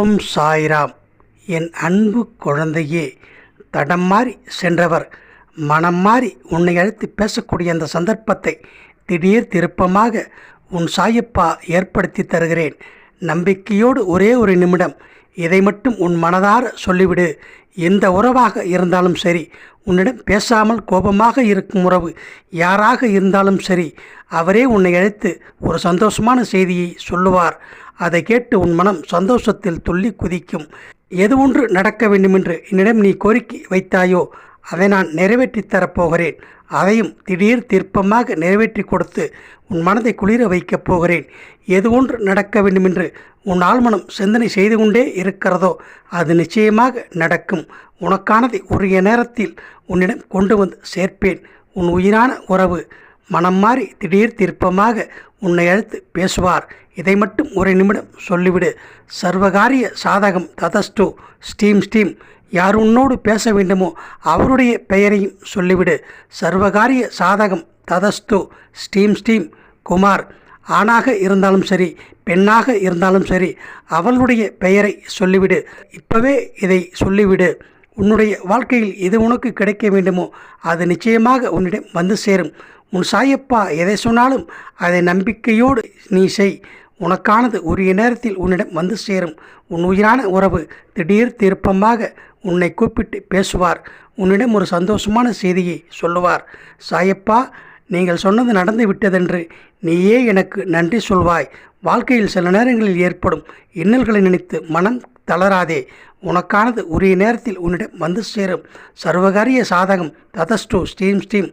ஓம் சாய்ராம். என் அன்பு குழந்தையே தடம் மாறி சென்றவர். மனம் மாறி உன்னை அழைத்து பேசக்கூடிய அந்த சந்தர்ப்பத்தை திடீர் திருப்பமாக உன் சாயப்பா ஏற்படுத்தி தருகிறேன். நம்பிக்கையோடு ஒரே ஒரு நிமிடம் இதை மட்டும் உன் மனதார சொல்லிவிடு. எந்த உறவாக இருந்தாலும் சரி உன்னிடம் பேசாமல் கோபமாக இருக்கும் உறவு யாராக இருந்தாலும் சரி அவரே உன்னை அழைத்து ஒரு சந்தோஷமான செய்தியை சொல்லுவார். அதை கேட்டு உன் மனம் சந்தோஷத்தில் துள்ளி குதிக்கும். எது ஒன்று நடக்க வேண்டுமென்று என்னிடம் நீ கோரிக்கை வைத்தாயோ அதை நான் நிறைவேற்றித் தரப்போகிறேன் அதையும் திடீர் திருப்பமாக நிறைவேற்றி கொடுத்து உன் மனதை குளிர வைக்கப் போகிறேன். எது ஒன்று நடக்க வேண்டுமென்று உன் ஆழ்மனம் சிந்தனை செய்து கொண்டே இருக்கிறதோ அது நிச்சயமாக நடக்கும். உனக்கானதை உரிய நேரத்தில் உன்னிடம் கொண்டு வந்து சேர்ப்பேன். உன் உயிரான உறவு மனம் மாறி திடீர் திருப்பமாக உன்னை அழைத்து பேசுவார். இதை மட்டும் ஒரு நிமிடம் சொல்லிவிடு. சர்வகாரிய சாதகம் ததஸ்டு ஸ்டீம் ஸ்டீம். யார் உன்னோடு பேச வேண்டுமோ அவருடைய பெயரையும் சொல்லிவிடு. சர்வகாரிய சாதகம் ததஸ்து ஸ்டீம் ஸ்டீம். குமார் ஆணாக இருந்தாலும் சரி பெண்ணாக இருந்தாலும் சரி அவளுடைய பெயரை சொல்லிவிடு. இப்பவே இதை சொல்லிவிடு. உன்னுடைய வாழ்க்கையில் எது உனக்கு கிடைக்க வேண்டுமோ அது நிச்சயமாக உன்னிடம் வந்து சேரும். உன் சாயப்பா எதை சொன்னாலும் அதை நம்பிக்கையோடு நீ செய். உனக்கானது உரிய நேரத்தில் உன்னிடம் வந்து சேரும். உன் உயிரான உறவு திடீர் திருப்பமாக உன்னை கூப்பிட்டு பேசுவார். உன்னிடம் ஒரு சந்தோஷமான செய்தியை சொல்லுவார். சாயப்பா நீங்கள் சொன்னது நடந்து விட்டதென்று நீயே எனக்கு நன்றி சொல்வாய். வாழ்க்கையில் சில நேரங்களில் ஏற்படும் இன்னல்களை நினைத்து மனம் தளராதே. உனக்கானது உரிய நேரத்தில் உன்னிடம் வந்து சேரும். சர்வகாரிய சாதகம் ததஸ்டு ஸ்டீம் ஸ்டீம்